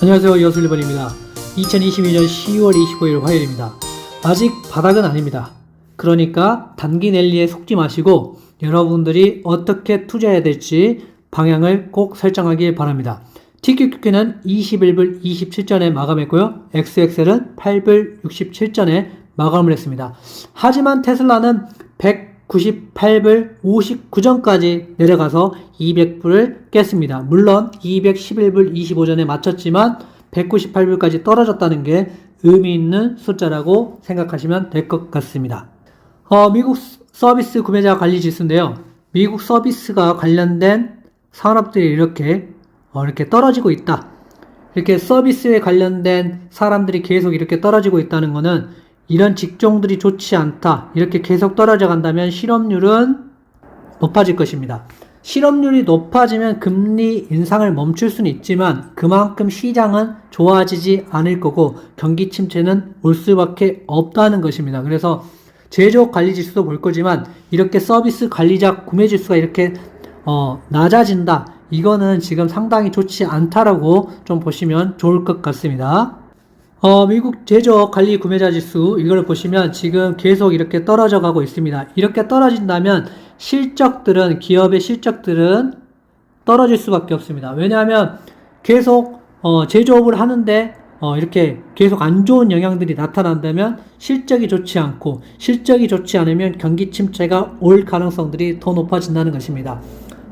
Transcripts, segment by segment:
안녕하세요. 여슬리번입니다. 2022년 10월 25일 화요일입니다. 아직 바닥은 아닙니다. 그러니까 단기 랠리에 속지 마시고 여러분들이 어떻게 투자해야 될지 방향을 꼭 설정하길 바랍니다. TQQ는 21불 27전에 마감했고요. XXL은 8불 67전에 마감을 했습니다. 하지만 테슬라는 198불 59전까지 내려가서 200불을 깼습니다. 물론 211불 25전에 맞췄지만 198불까지 떨어졌다는 게 의미 있는 숫자라고 생각하시면 될 것 같습니다. 어, 미국 서비스 구매자 관리 지수인데요. 미국 서비스가 관련된 산업들이 이렇게 어, 이렇게 떨어지고 있다. 이렇게 서비스에 관련된 사람들이 계속 이렇게 떨어지고 있다는 것은 이런 직종들이 좋지 않다. 이렇게 계속 떨어져 간다면 실업률은 높아질 것입니다. 실업률이 높아지면 금리 인상을 멈출 수는 있지만 그만큼 시장은 좋아지지 않을 거고 경기 침체는 올 수밖에 없다는 것입니다. 그래서 제조업 관리 지수도 볼 거지만 이렇게 서비스 관리자 구매 지수가 이렇게 어, 낮아진다. 이거는 지금 상당히 좋지 않다라고 좀 보시면 좋을 것 같습니다. 어, 미국 제조업 관리 구매자 지수 이걸 보시면 지금 계속 이렇게 떨어져 가고 있습니다. 이렇게 떨어진다면 실적들은 기업의 실적들은 떨어질 수밖에 없습니다. 왜냐하면 계속 어, 제조업을 하는데 어, 이렇게 계속 안 좋은 영향들이 나타난다면 실적이 좋지 않고 실적이 좋지 않으면 경기 침체가 올 가능성들이 더 높아진다는 것입니다.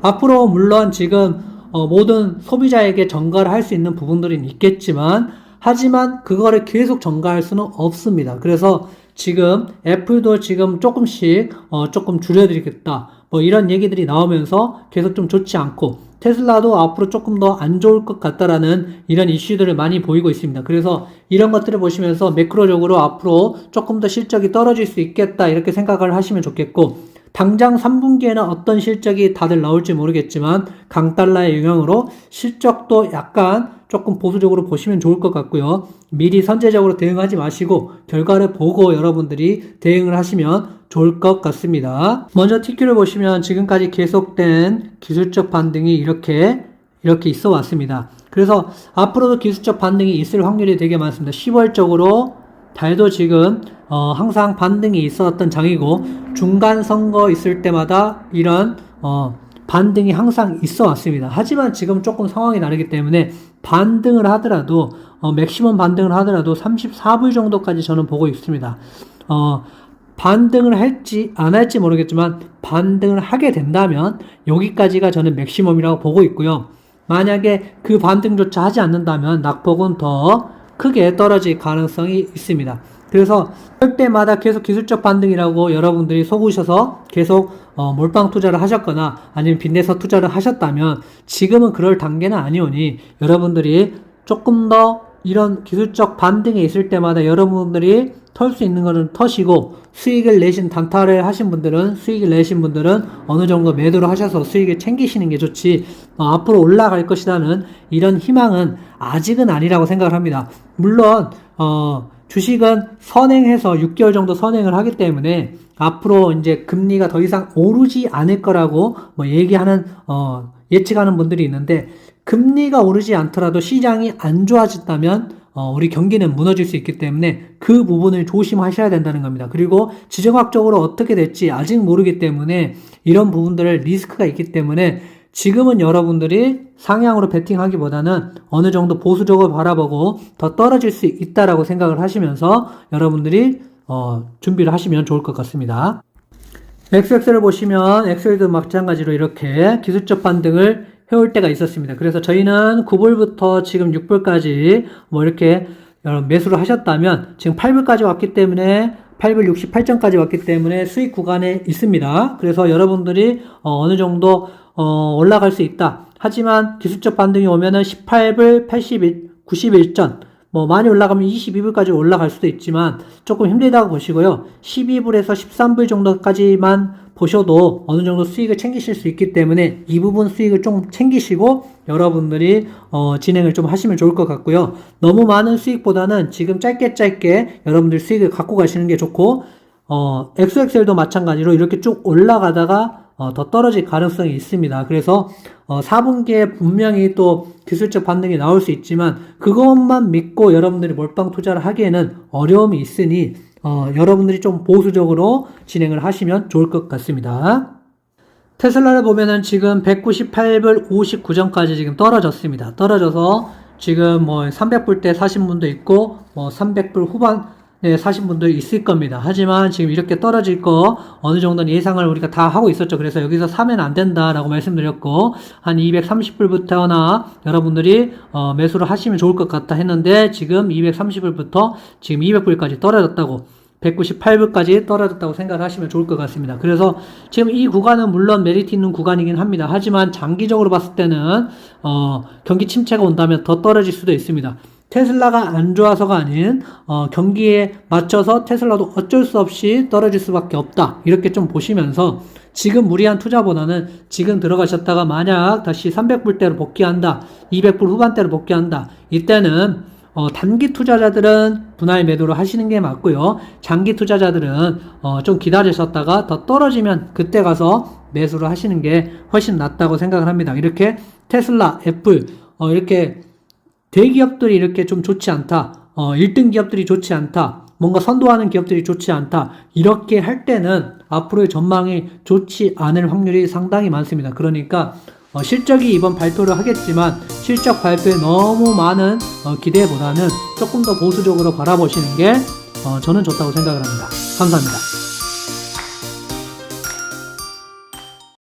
앞으로 물론 지금 어, 모든 소비자에게 전가를 할 수 있는 부분들은 있겠지만 하지만 그거를 계속 전가할 수는 없습니다. 그래서 지금 애플도 지금 조금씩 어, 조금 줄여드리겠다. 뭐 이런 얘기들이 나오면서 계속 좀 좋지 않고 테슬라도 앞으로 조금 더 안 좋을 것 같다라는 이런 이슈들을 많이 보이고 있습니다. 그래서 이런 것들을 보시면서 매크로적으로 앞으로 조금 더 실적이 떨어질 수 있겠다 이렇게 생각을 하시면 좋겠고 당장 3분기에는 어떤 실적이 다들 나올지 모르겠지만 강달러의 영향으로 실적도 약간 조금 보수적으로 보시면 좋을 것 같고요. 미리 선제적으로 대응하지 마시고 결과를 보고 여러분들이 대응을 하시면 좋을 것 같습니다. 먼저 TQ를 보시면 지금까지 계속된 기술적 반등이 이렇게 이렇게 있어 왔습니다. 그래서 앞으로도 기술적 반등이 있을 확률이 되게 많습니다. 10월적으로 달도 지금 어, 항상 반등이 있었던 장이고 중간 선거 있을 때마다 이런 어, 반등이 항상 있어 왔습니다. 하지만 지금 조금 상황이 다르기 때문에 반등을 하더라도 어, 맥시멈 반등을 하더라도 34불 정도까지 저는 보고 있습니다. 어, 반등을 할지 안 할지 모르겠지만 반등을 하게 된다면 여기까지가 저는 맥시멈이라고 보고 있고요. 만약에 그 반등조차 하지 않는다면 낙폭은 더 크게 떨어질 가능성이 있습니다. 그래서 할 때마다 계속 기술적 반등이라고 여러분들이 속으셔서 계속 어, 몰빵 투자를 하셨거나 아니면 빚내서 투자를 하셨다면 지금은 그럴 단계는 아니오니 여러분들이 조금 더 이런 기술적 반등이 있을 때마다 여러분들이 털 수 있는 거는 터시고 수익을 내신 단타를 하신 분들은 수익을 내신 분들은 어느 정도 매도를 하셔서 수익을 챙기시는 게 좋지 어, 앞으로 올라갈 것이라는 이런 희망은 아직은 아니라고 생각을 합니다. 물론 어, 주식은 선행해서 6개월 정도 선행을 하기 때문에 앞으로 이제 금리가 더 이상 오르지 않을 거라고 뭐 얘기하는 어, 예측하는 분들이 있는데 금리가 오르지 않더라도 시장이 안 좋아진다면 어, 우리 경기는 무너질 수 있기 때문에 그 부분을 조심하셔야 된다는 겁니다. 그리고 지정학적으로 어떻게 될지 아직 모르기 때문에 이런 부분들을 리스크가 있기 때문에 지금은 여러분들이 상향으로 베팅하기보다는 어느 정도 보수적으로 바라보고 더 떨어질 수 있다라고 생각을 하시면서 여러분들이 어, 준비를 하시면 좋을 것 같습니다. XX를 보시면 엑셀도 마찬가지로 이렇게 기술적 반등을 해올 때가 있었습니다. 그래서 저희는 9불부터 지금 6불까지 뭐 이렇게 매수를 하셨다면 지금 8불까지 왔기 때문에 8불 68전까지 왔기 때문에 수익 구간에 있습니다. 그래서 여러분들이 어, 느 정도 어, 올라갈 수 있다. 하지만 기술적 반등이 오면은 18불 81, 91전 뭐 많이 올라가면 22불까지 올라갈 수도 있지만 조금 힘들다고 보시고요. 12불에서 13불 정도까지만 보셔도 어느 정도 수익을 챙기실 수 있기 때문에 이 부분 수익을 좀 챙기시고 여러분들이 어, 진행을 좀 하시면 좋을 것 같고요. 너무 많은 수익보다는 지금 짧게 짧게 여러분들 수익을 갖고 가시는 게 좋고 어, XXL도 마찬가지로 이렇게 쭉 올라가다가 어, 더 떨어질 가능성이 있습니다. 그래서 어, 4분기에 분명히 또 기술적 반등이 나올 수 있지만 그것만 믿고 여러분들이 몰빵 투자를 하기에는 어려움이 있으니 어, 여러분들이 좀 보수적으로 진행을 하시면 좋을 것 같습니다. 테슬라를 보면은 지금 198불 59전까지 지금 떨어졌습니다. 떨어져서 지금 뭐 300불 대 사신 분도 있고 뭐 300불 후반에 사신 분도 있을 겁니다. 하지만 지금 이렇게 떨어질 거 어느 정도는 예상을 우리가 다 하고 있었죠. 그래서 여기서 사면 안 된다라고 말씀드렸고 한 230불부터나 여러분들이 어, 매수를 하시면 좋을 것 같다 했는데 지금 230불부터 지금 200불까지 떨어졌다고 198불까지 떨어졌다고 생각을 하시면 좋을 것 같습니다. 그래서 지금 이 구간은 물론 메리트 있는 구간이긴 합니다. 하지만 장기적으로 봤을 때는 어, 경기 침체가 온다면 더 떨어질 수도 있습니다. 테슬라가 안 좋아서가 아닌 어, 경기에 맞춰서 테슬라도 어쩔 수 없이 떨어질 수밖에 없다. 이렇게 좀 보시면서 지금 무리한 투자보다는 지금 들어가셨다가 만약 다시 300불대로 복귀한다. 200불 후반대로 복귀한다. 이때는 어, 단기 투자자들은 분할 매도를 하시는 게 맞고요. 장기 투자자들은 어, 좀 기다리셨다가 더 떨어지면 그때 가서 매수를 하시는 게 훨씬 낫다고 생각을 합니다. 이렇게 테슬라, 애플 어, 이렇게 대기업들이 이렇게 좀 좋지 않다. 어, 1등 기업들이 좋지 않다. 뭔가 선도하는 기업들이 좋지 않다. 이렇게 할 때는 앞으로의 전망이 좋지 않을 확률이 상당히 많습니다. 그러니까 어, 실적이 이번 발표를 하겠지만 실적 발표에 너무 많은 어, 기대보다는 조금 더 보수적으로 바라보시는 게 어, 저는 좋다고 생각을 합니다. 감사합니다.